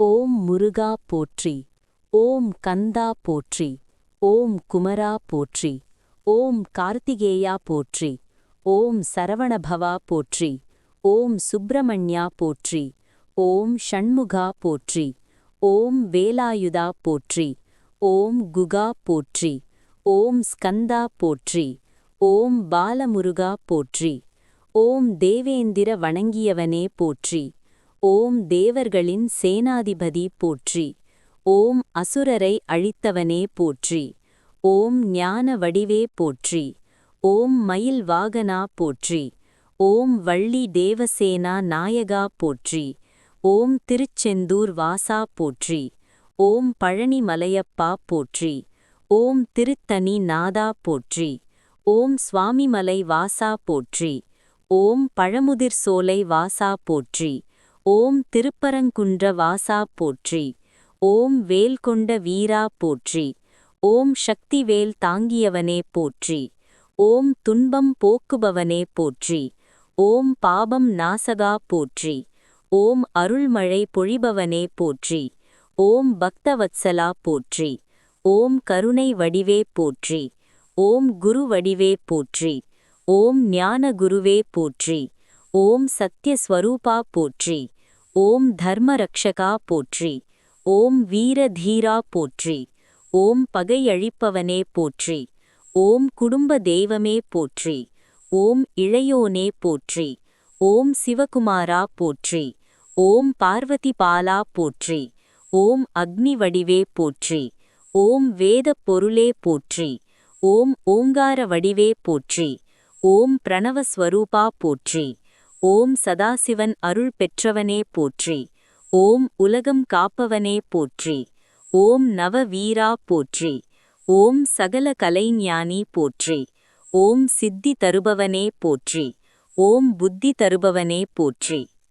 ஓம் முருகா போற்றி ஓம் கந்தா போற்றி ஓம் குமரா போற்றி ஓம் கார்த்திகேயா போற்றி ஓம் சரவணபவா போற்றி ஓம் சுப்பிரமணியா போற்றி ஓம் ஷண்முகா போற்றி ஓம் வேலாயுதா போற்றி ஓம் குகா போற்றி ஓம் ஸ்கந்தா போற்றி ஓம் பாலமுருகா போற்றி ஓம் தேவேந்திர வணங்கியவனே போற்றி ஓம் தேவர்களின் சேனாதிபதி போற்றி. ஓம் அசுரரை அழித்தவனே போற்றி. ஓம் ஞான வடிவே போற்றி. ஓம் மயில் வாகனா போற்றி. ஓம் வள்ளி தேவசேனா நாயகா போற்றி. ஓம் திருச்செந்தூர் வாசா போற்றி. ஓம் பழனி மலையப்பா போற்றி. ஓம் திருத்தனி நாதா போற்றி. ஓம் சுவாமிமலை வாசா போற்றி. ஓம் பழமுதிர் சோலை வாசா போற்றி. ஓம் திருப்பரங்குன்ற வாசா போற்றி ஓம் வேல் கொண்ட வீரா போற்றி ஓம் சக்திவேல் தாங்கியவனே போற்றி ஓம் துன்பம் போக்குபவனே போற்றி ஓம் பாபம் நாசகா போற்றி ஓம் அருள்மழை பொழிபவனே போற்றி ஓம் பக்தவத்சலா போற்றி ஓம் கருணை வடிவே போற்றி ஓம் குரு வடிவே போற்றி ஓம் ஞான குருவே போற்றி ஓம் சத்யஸ்வரூபா போற்றி ஓம் தர்மரக்ஷகா போற்றி ஓம் வீரதீரா போற்றி ஓம் பகையழிப்பவனே போற்றி ஓம் குடும்ப தெய்வமே போற்றி ஓம் இளையோனே போற்றி ஓம் சிவகுமாரா போற்றி ஓம் பார்வதி பாலா போற்றி ஓம் அக்னி வடிவே போற்றி ஓம் வேதப் பொருளே போற்றி ஓம் ஓங்கார வடிவே போற்றி ஓம் பிரணவஸ்வரூபா போற்றி ஓம் சதாசிவன் அருள் பெற்றவனே போற்றி. ஓம் உலகம் காப்பவனே போற்றி. ஓம் நவவீரா போற்றி. ஓம் சகல கலைஞானி போற்றி. ஓம் சித்தி தருபவனே போற்றி. ஓம் புத்தி தருபவனே போற்றி.